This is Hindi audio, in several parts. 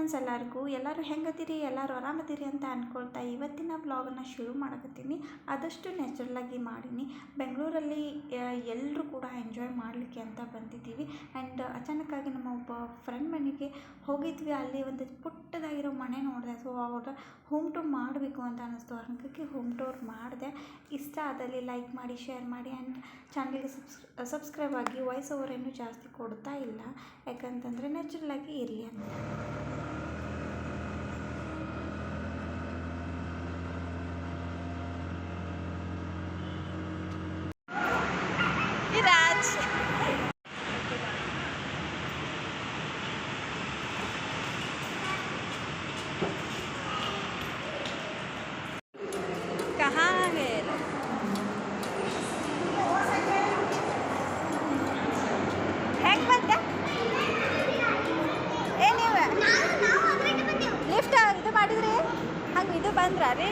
ಫ್ರೆಂಡ್ಸ್ ಎಲ್ಲರಿಗೂ, ಎಲ್ಲರೂ ಹೆಂಗದಿರಿ? ಎಲ್ಲರೂ ಆರಾಮದಿರಿ ಅಂತ ಅಂದ್ಕೊಳ್ತಾ ಇವತ್ತಿನ ವ್ಲಾಗನ್ನು ಶುರು ಮಾಡಕತ್ತೀನಿ. ಆದಷ್ಟು ನ್ಯಾಚುರಲಾಗಿ ಮಾಡೀನಿ. ಬೆಂಗಳೂರಲ್ಲಿ ಎಲ್ಲರೂ ಕೂಡ ಎಂಜಾಯ್ ಮಾಡಲಿಕ್ಕೆ ಅಂತ ಬಂದಿದ್ದೀವಿ. ಆ್ಯಂಡ್ ಅಚಾನಕ್ಕಾಗಿ ನಮ್ಮ ಒಬ್ಬ ಫ್ರೆಂಡ್ ಮನೆಗೆ ಹೋಗಿದ್ವಿ. ಅಲ್ಲಿ ಒಂದು ಪುಟ್ಟದಾಗಿರೋ ಮನೆ ನೋಡಿದೆ. ಸೊ ಅವಾಗ ಹೋಮ್ ಟೂರ್ ಮಾಡಬೇಕು ಅಂತ ಅನ್ನಿಸ್ತು. ಹಾಗಾಗಿ ಹೋಮ್ ಟೂರ್ ಮಾಡಿದೆ. ಇಷ್ಟ ಆದಲ್ಲಿ ಲೈಕ್ ಮಾಡಿ ಶೇರ್ ಮಾಡಿ. ಆ್ಯಂಡ್ ಚಾನಲ್ಗೆ ಸಬ್ಸ್ ಸಬ್ಸ್ಕ್ರೈಬ್ ಆಗಿ ವಾಯ್ಸ್ ಓವರ್ ಜಾಸ್ತಿ ಕೊಡ್ತಾ ಇಲ್ಲ. ಯಾಕಂತಂದರೆ ನ್ಯಾಚುರಲಾಗಿ ಇರಲಿ ಅಂತ. ಲಿಫ್ಟ್ ಇದು ಮಾಡಿದ್ರಿ? ಹಂಗೆ ಇದು ಬಂದ್ರ ರೀ?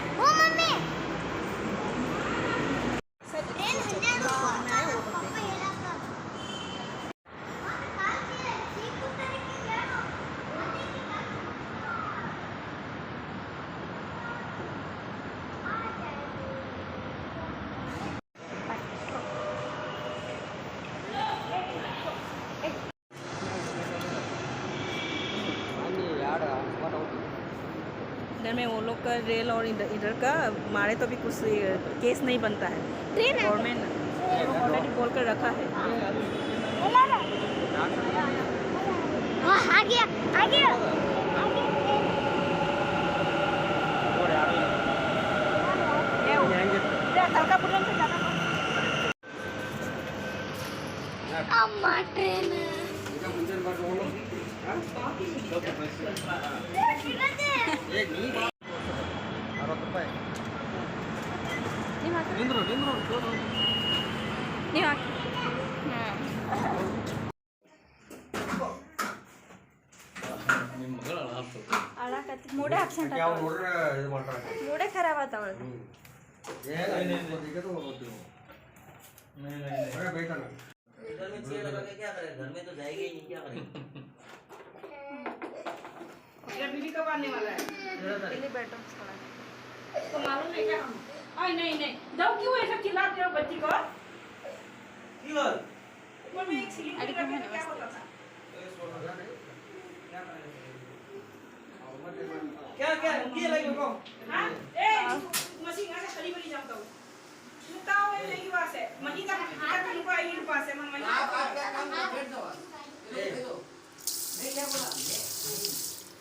इधर में वो लोग का रेल और इधर, इधर का मारे तो भी कुछ केस नहीं बनता है। गवर्नमेंट ऑलरेडी बोल कर रखा है। अम्मा ट्रेन है। ನೀವು ಹಾಕಿ ಅಳಕತ್ತಿ ಮೂಡೆ ಆಬ್ಸೆಂಟ್ ಮೂಡೆ ಖರಾಬ್ ಆತ ಅವಳದು घर में चेयर लगा के क्या करें घर में तो जाएगी ही नहीं फैमिली कब आने वाला है? बैठो उसको मालूम है क्या हम? आई नहीं नहीं। जब क्यों ऐसा चिल्लाते हो बच्ची को? मम्मी एक सिलिंडर क्या होता था? क्या क्या हाँ? तो। ये लगे को हाँ? ए मशीन आके खड़ी बनी जाता हूँ मुताओ ये नहीं वास है। मनी का हाथ का को आई पास है। मन मनी आप तो- आप क्या काम कर दो दे दो नहीं क्या बोला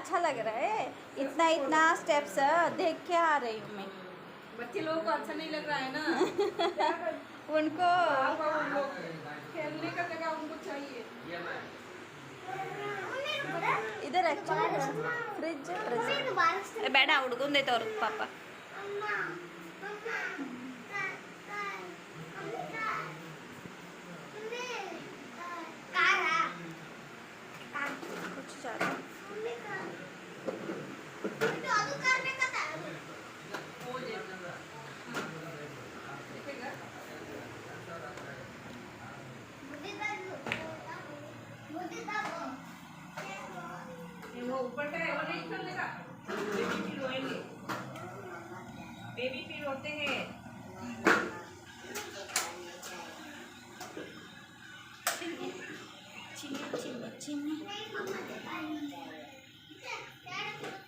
अच्छा लग रहा है इतना इतना स्टेप्स देख के आ रही हूँ मैं बच्चे लोगों को अच्छा नहीं लग रहा है ना क्या कर उनको पापा उन लोग खेलने का जगह उनको चाहिए ಇದರ ಫ್ರಿಜ್ ಬೇಡ ಹುಡ್ಗುಂದೈತೆ ಅವ್ರ ಪಾಪ तो नहीं होता है इनके स्लैब में